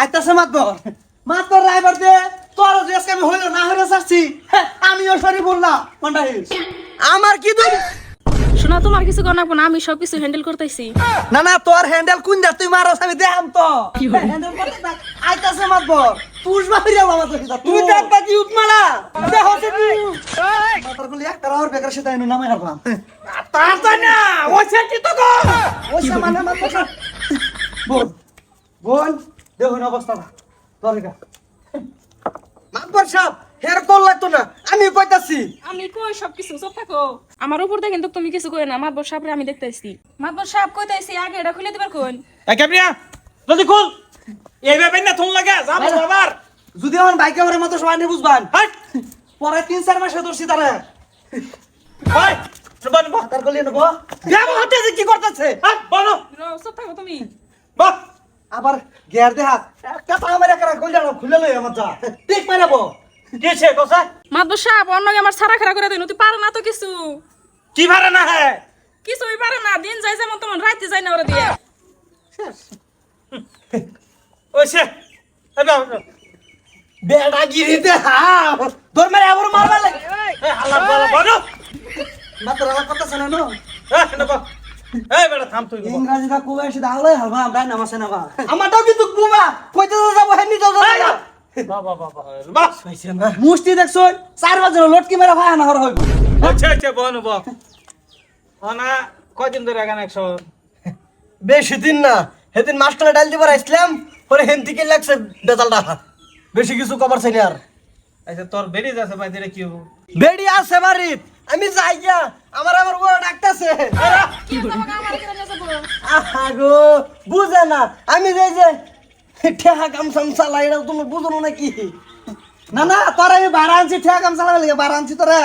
আইতাছে মাতবর। মাতবর রাইবার দে তোর যে আমি হইল না হইল চাচ্ছি। আমিও সরি বললাম কোনটা হিস আমার কি দোষ? শোনা তোমার কিছু করা না আমি সব কিছু হ্যান্ডেল করতেছি। না না তোর হ্যান্ডেল কোন দা তুই মারস আমি দেখাম তো। হ্যান্ডেল করতে থাক। আইতাছে মাতবর। পুষ বাহিরে বাবা তো তুই দেখ বাকি উঠমালা দেখ হচ্ছে তুই মাতার গুলি একটা রাওয়ার বেকার সেটা এনু নামে হারলাম। তার তাই না ওইছে কি তো গো ওইছে মানে মাতবর। বল। বল। দেখুন অবস্থাটা তোর এটা সাহেব হের কল লাগতো না। আমি কইতাছি। আমি কই সব কিছু চুপ থাকো। আমার উপর দিয়ে কিন্তু তুমি কিছু কই না। মাতবর সাহেব আমি দেখতেছি। মাতবর সাহেব কইতাছি আগে এটা খুলে দিবার কোন এই ক্যাবরিয়া জলদি খুল। এই না থুন লাগে যাব আবার। যদি আমার বাইকে মতো সবাই নিয়ে বুঝবান। হাট। পরে তিন চার মাসে ধরছি তারা। হাই বন বন তার গলিয়ে নেব। দেবো হাতে কি করতেছে। হাট বন চুপ থাকো তুমি। বাহ। আবার গিয়ার দেহা একটা পা আমার একটা গলিয়া খুলে লই আমার যা ঠিক মারাবো কি সে কোসা মাতবর সাহেব অন্য আমার সারা খারা করে দিন তুই পারো না তো কিছু কি ভাড়া না হ্যাঁ কিছুই পারো না দিন যাই যেমন তোমার রাইতে যাই না ওরা দিয়ে ওই সে বাবা, বেড়া গিরিতে হা তোর মারে আবার মারবা লাগে এই হাল্লা বলো বলো মাত্র আলাদা করতেছে না নো এই নেব এই বেটা থাম তুই ইংরাজিটা কুবে এসে দাঁড়ালে হালবা আমরা নামাসে নামা। আমারটাও কিন্তু কুমা কইতে তো যাব হেনি তো এই যা। বাহ বাহ বাহ বাহ বাহ মুষ্টি দেখছ? চার বাজে লটকি মেরা ভাই না হর হইব আচ্ছা আচ্ছা বন বহ। না কয়দিন ধরে এখানে একশো বেশি দিন না সেদিন মাস্টারে ডাল দিবার আসলাম পরে হেন থেকে লাগছে বেতালটা বেশি কিছু কবার চাই আর আচ্ছা তোর বেরিয়ে যাচ্ছে ভাই দিলে কি হব? বেড়ি আছে বাড়িত আমি যাই গিয়া আমার আমার বড় ডাকতেছে। কি তোমাকে আমার এখানে নিয়ে যাব আহা গো বুঝে না। আমি যাই যে ঠেহা কাম সাম চালাই এটা তুমি বুঝো না নাকি? না না তোর আমি বারা আনছি ঠেহা কাম চালাবে লাগে বারা আনছি তোরা।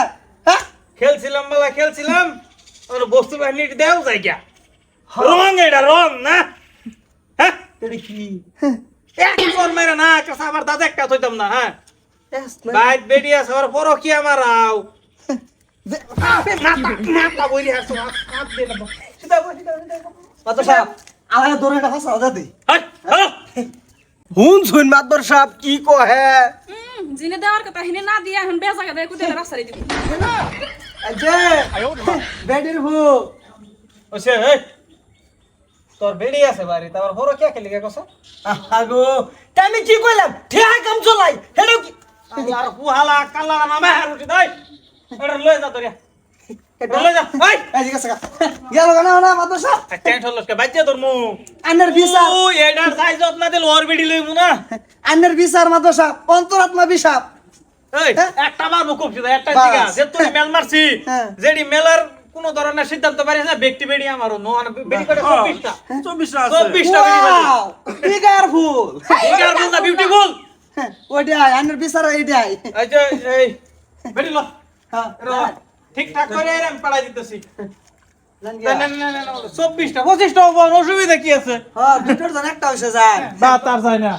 হ্যাঁ? খেলছিলাম বেলা খেলছিলাম। ওর বস্তু বাহিনী দেও যাই গিয়া। রং এটা রং না? হ্যাঁ? এটা কি? এক মেরে না কাছে আমার দাদা একটা থইতাম না হ্যাঁ। বাইট বেরিয়ে আছে ওর পরও কি আমার আও না কি না তোর বেরিয়ে আছে বাড়ি তারপর পরও কে খেলি গে কসা আহা গো তা আমি কি কইলাম ঠেহা কাম চলাই হেডো কি আর কুহালা কাল্লা নামে আর উঠি দই এটা লয়ে যা তোরিয়া অন্তরাত্মা বিষাপ হ্যাঁ? একটা মারবো খুব একটা যে তুই মেল মারছি হ্যাঁ। মেলার কোন ধরনের সিদ্ধান্ত পারিস না ব্যক্তি বেডি আমারও নো বেডি করে 24টা 24টা 24টা বেডি পারি ফুল ইগার বল না বিউটিফুল ওইটাই আন্নার বিচার এইটাই। এই যে বেডি লো। হ্যাঁ ঠিকঠাক করে এরম পাড়াই দিতেছি 24টা 25টা অসুবিধা কি আছে হ্যাঁ দুটোর জন একটা হইছে যায় না তার যায় না